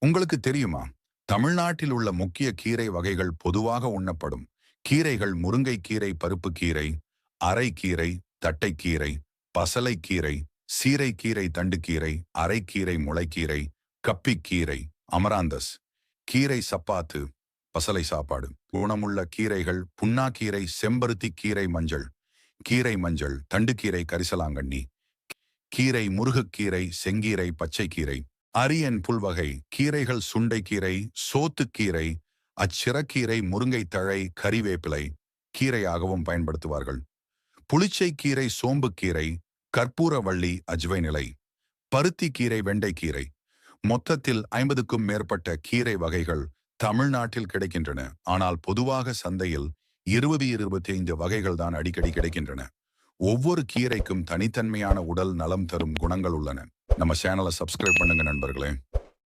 உங்களுக்கு தெரியுமா? தமிழ்நாட்டில் உள்ள முக்கிய கீரை வகைகள் பொதுவாக உண்ணப்படும். கீரைகள் முருங்கைக்கீரை பருப்பு கீரை அரைக்கீரை தட்டைக்கீரை பசலைக்கீரை சீரைக்கீரை தண்டுக்கீரை அரைக்கீரை முளைக்கீரை கப்பிக்கீரை அமராந்தஸ். கீரை சப்பாத்து பசலை சாப்பாடு. குணமுள்ள கீரைகள் புண்ணாக்கீரை செம்பருத்தி கீரை மஞ்சள். கீரை மஞ்சள் தண்டுக்கீரை கரிசலாங்கண்ணி. கீரை முருகுக்கீரை செங்கீரை பச்சைக்கீரை அரியன் புல்வகை கீரைகள் சுண்டைக்கீரை சோத்துக்கீரை அச்சிறக்கீரை முருங்கைத்தழை கறிவேப்பிலை கீரையாகவும் பயன்படுத்துவார்கள். புளிச்சை கீரை சோம்புக்கீரை கற்பூரவள்ளி அஜ்வை நிலை பருத்தி கீரை வெண்டைக்கீரை. மொத்தத்தில் ஐம்பதுக்கும் மேற்பட்ட கீரை வகைகள் தமிழ்நாட்டில் கிடைக்கின்றன. ஆனால் பொதுவாக சந்தையில் இருபது இருபத்தி ஐந்து வகைகள் தான் அடிக்கடி கிடைக்கின்றன. ஒவ்வொரு கீரைக்கும் தனித்தன்மையான உடல் நலம் தரும் குணங்கள் உள்ளன. நம்ம சேனலை சப்ஸ்கிரைப் பண்ணுங்க நண்பர்களே.